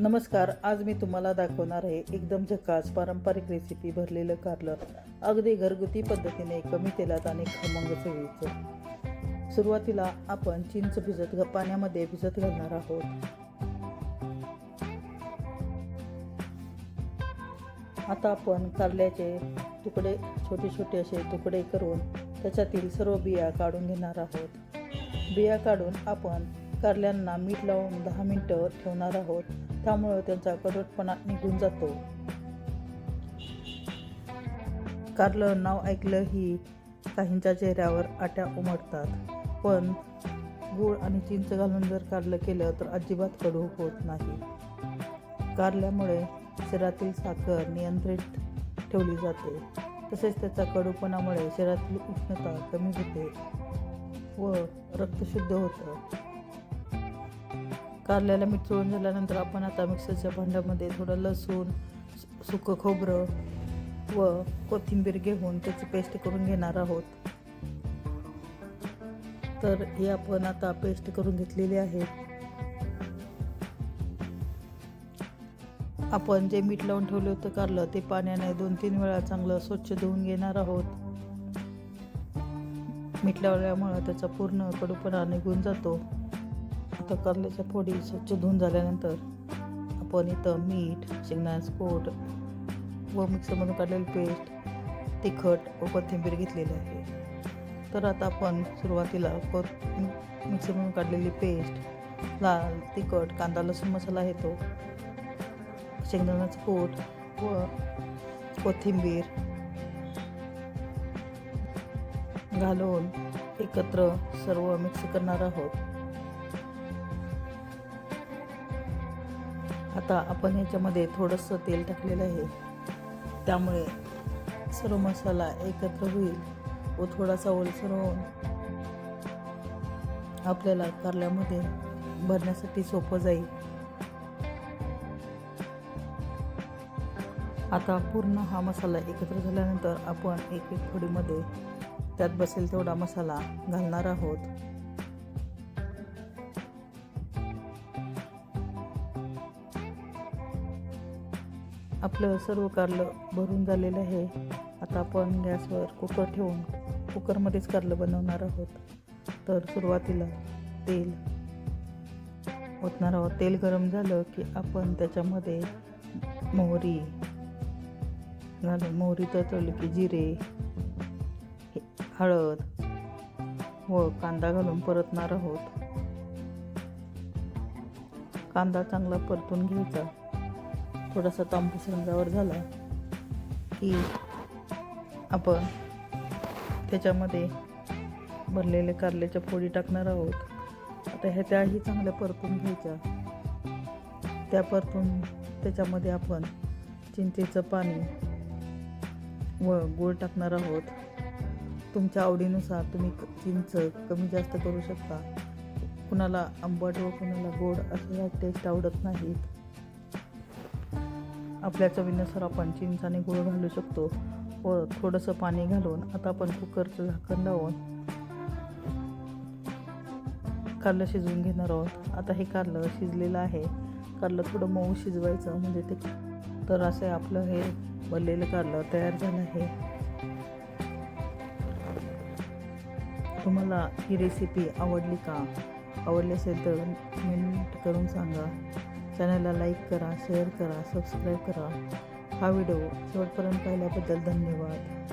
नमस्कार आज मी तुम्हाला दाखवणार आहे एकदम झकास पारंपरिक रेसिपी भरलेलं कारलं. अगदी घरगुती पद्धतीने कमी तेलात आणि खमंग चवीचं. सुरुवातीला आपण चिंच भिजत घ- पाण्यामध्ये भिजत घालणार आहोत. आता आपण कारल्याचे तुकडे छोटे छोटे असे तुकडे करून त्याच्यातील सर्व बिया काढून घेणार आहोत. बिया काढून आपण कारल्यांना मीठ लावून दहा मिनटं ठेवणार आहोत. त्यामुळं त्यांचा कडवटपणा निघून जातो. कारलं नाव ऐकलं ही काहींच्या चेहऱ्यावर आट्या उमटतात. पण गूळ आणि चिंच घालून जर कारलं केलं तर अजिबात कडू होत नाही. कारल्यामुळे शरीरातील साखर नियंत्रित ठेवली जाते. तसेच त्याचा कडूपणामुळे शरीरातील उष्णता कमी होते व रक्त शुद्ध होतं. कारल्याला मीठ चोळून झाल्यानंतर आपण आता मिक्सरच्या भांड्यामध्ये थोडं लसूण सुकं खोबरं व कोथिंबीर घेऊन त्याची पेस्ट करून घेणार आहोत. तर ही आपण आता पेस्ट करून घेतलेली आहे. आपण जे मीठ लावून ठेवलं होतं कारलं ते पाण्याने दोन तीन वेळा चांगलं स्वच्छ धुवून घेणार आहोत. मीठ लावल्यामुळं त्याचा पूर्ण कडूपणा निघून जातो. आता कारल्याच्या फोडी स्वच्छ धुवून झाल्यानंतर आपण इथं मीठ शेंगदाण्याचं कोट व मिक्सरमधून काढलेली पेस्ट तिखट व कोथिंबीर घेतलेली आहे. तर आता आपण सुरुवातीला को मिक्सरमधून काढलेली पेस्ट लाल तिखट कांदा लसूण मसाला येतो शेंगदाण्याचं कोट व कोथिंबीर घालून एकत्र सर्व मिक्स करणार आहोत. आता आपण ह्याच्यामध्ये थोडंसं तेल टाकलेलं आहे. त्यामुळे सर्व मसाला एकत्र होईल व थोडासा ओलसर होऊन आपल्याला कारल्यामध्ये भरण्यासाठी सोपं जाईल. आता पूर्ण हा मसाला एकत्र झाल्यानंतर आपण एक एक फोडीमध्ये त्यात बसेल तेवढा मसाला घालणार आहोत. आपलं सर्व कारलं भरून झालेलं आहे. आता आपण गॅसवर कुकर ठेवून कुकरमध्येच कारलं बनवणार आहोत. तर सुरुवातीला तेल ओतणार आहोत. तेल गरम झालं की आपण त्याच्यामध्ये मोहरी घालून मोहरी तळली की जिरे हळद व कांदा घालून परतणार आहोत. कांदा चांगला परतून घ्यायचा. थोडासा तांबूस रंगावर झाला की आपण त्याच्यामध्ये भरलेले कारल्याच्या फोडी टाकणार आहोत. आता ह्या त्याही चांगल्या परतून घ्यायच्या. त्या परतून त्याच्यामध्ये आपण चिंचेचं पाणी व गूळ टाकणार आहोत. तुमच्या आवडीनुसार तुम्ही क- चिंच कमी जास्त करू शकता. कुणाला आंबट व कुणाला गोड असं टेस्ट आवडत नाहीत. आपल्या चवीनुसार आपण चिंचाने गुळ गूळ घालू शकतो. व थोडंसं पाणी घालून आता आपण कुकरचं झाकण लावून कारलं शिजवून घेणार आहोत. आता हे कारलं शिजलेलं आहे. कारलं थोडं मऊ शिजवायचं म्हणजे ते तर असे आपलं हे भरलेलं कारलं तयार झालं आहे. तुम्हाला ही रेसिपी आवडली का? आवडली असेल तर कमेंट करून सांगा. चॅनलला लाईक करा शेअर करा सबस्क्राईब करा. हा व्हिडिओ शेवटपर्यंत पाहिल्याबद्दल धन्यवाद.